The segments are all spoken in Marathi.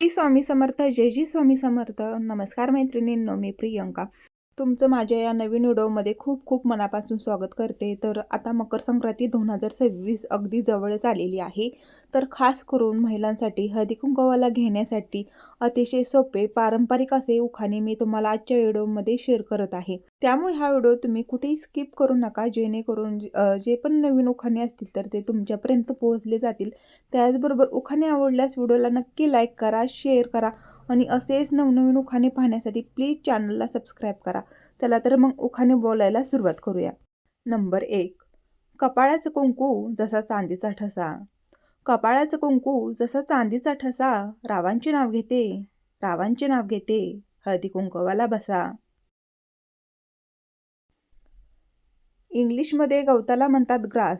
श्री स्वामी समर्थ जय जी स्वामी समर्थ. नमस्कार मैत्रिणींनो मी प्रियंका. तुमचं माझ्या या नवीन व्हिडिओमध्ये खूप खूप मनापासून स्वागत करते. तर आता मकर संक्रांती दोन हजार सव्वीस अगदी जवळच आलेली आहे. तर खास करून महिलांसाठी हळदी कुंकवाला घेण्यासाठी अतिशय सोपे पारंपरिक असे उखाणे मी तुम्हाला आजच्या व्हिडिओमध्ये शेअर करत आहे. त्यामुळे हा व्हिडिओ तुम्ही कुठेही स्किप करू नका. जेणेकरून जे पण नवीन उखाणे असतील तर ते तुमच्यापर्यंत पोहोचले जातील. त्याचबरोबर उखाणे आवडल्यास व्हिडिओला नक्की लाईक करा शेअर करा आणि असेच नवनवीन उखाणे पाहण्यासाठी प्लीज चॅनलला सबस्क्राईब करा. चला तर मग उखाने बोलायला सुरुवात करूया. नंबर एक. कपाळाचं कुंकू जसा चांदीचा ठसा. कपाळाचं कुंकू जसा चांदीचा ठसा रावांचे नाव घेते रावांचे नाव घेते हळदी कुंकवाला बसा. इंग्लिशमध्ये गवताला म्हणतात ग्रास.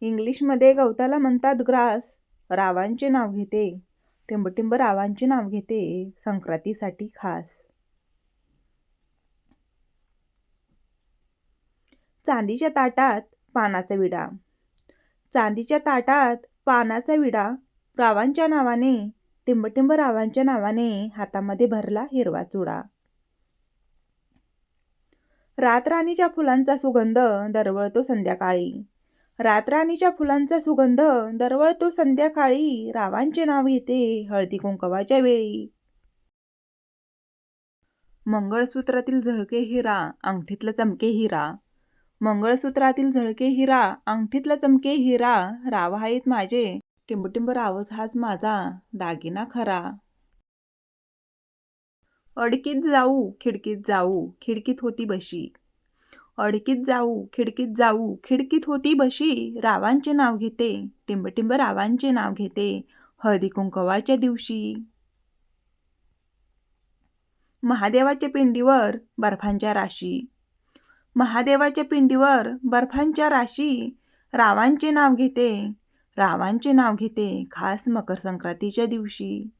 इंग्लिशमध्ये गवताला म्हणतात ग्रास रावांचे नाव घेते टिंबटिंब रावांचे नाव घेते संक्रांतीसाठी खास. चांदीच्या ताटात पानाचा विडा. चांदीच्या ताटात पानाचा विडा रावांच्या नावाने टिंबटिंब रावांच्या नावाने हातामध्ये भरला हिरवा चुडा. रातराणीच्या फुलांचा सुगंध दरवळतो संध्याकाळी. रातराणीच्या फुलांचा सुगंध दरवळतो संध्याकाळी. रावांचे नाव येते हळदी कुंकवाच्या वेळी. मंगळसूत्रातील झळके हिरा अंगठीतला चमके हिरा. मंगळसूत्रातील झळके हिरा अंगठीतला चमके हिरा राव आहेत माझे टिंबटिंब रावच हाच माझा दागिना खरा. अडकीत जाऊ खिडकीत जाऊ खिडकीत होती बशी. अडकीत जाऊ खिडकीत जाऊ खिडकीत होती बशी रावांचे नाव घेते टिंबटिंब रावांचे नाव घेते हळदी कुंकवाच्या दिवशी. महादेवाच्या पिंडीवर बर्फांच्या राशी. महादेवाच्या पिंडीवर बर्फांच्या राशी रावांचे नाव घेते. रावांचे नाव घेते खास मकर संक्रांतीच्या दिवशी.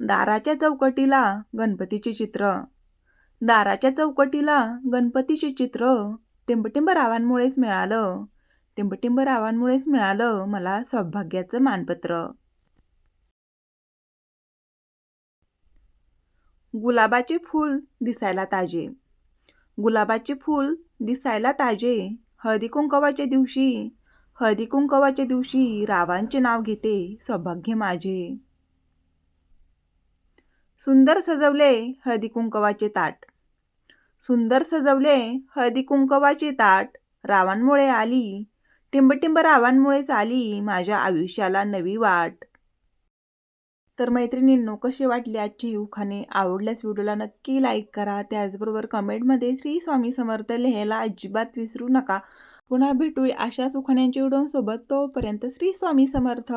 दाराच्या चौकटीला गणपतीचे चित्र. दाराच्या चौकटीला गणपतीचे चित्र टिंबटिंब रावांमुळेच मिळालं. टिंबटिंब रावांमुळेच मिळालं मला सौभाग्याचं मानपत्र. गुलाबाचे फूल दिसायला ताजे. गुलाबाचे फूल दिसायला ताजे. हळदी कुंकवाच्या दिवशी हळदी कुंकवाच्या दिवशी रावांचे नाव घेते सौभाग्य माझे. सुंदर सजवले हळदी कुंकवाचे ताट. सुंदर सजवले हळदी कुंकवाचे ताट रावांमुळे आली. टिंबटिंब रावांमुळेच आली. माझ्या आयुष्याला नवी वाट. तर मैत्रिणींनो कसे वाटले आजची ही उखाणे? आवडल्यास व्हिडिओला नक्की लाईक करा. त्याचबरोबर कमेंटमध्ये श्री स्वामी समर्थ लिहायला अजिबात विसरू नका. पुन्हा भेटूया अशाच उखाण्यांच्या व्हिडिओसोबत. तोपर्यंत श्री स्वामी समर्थ!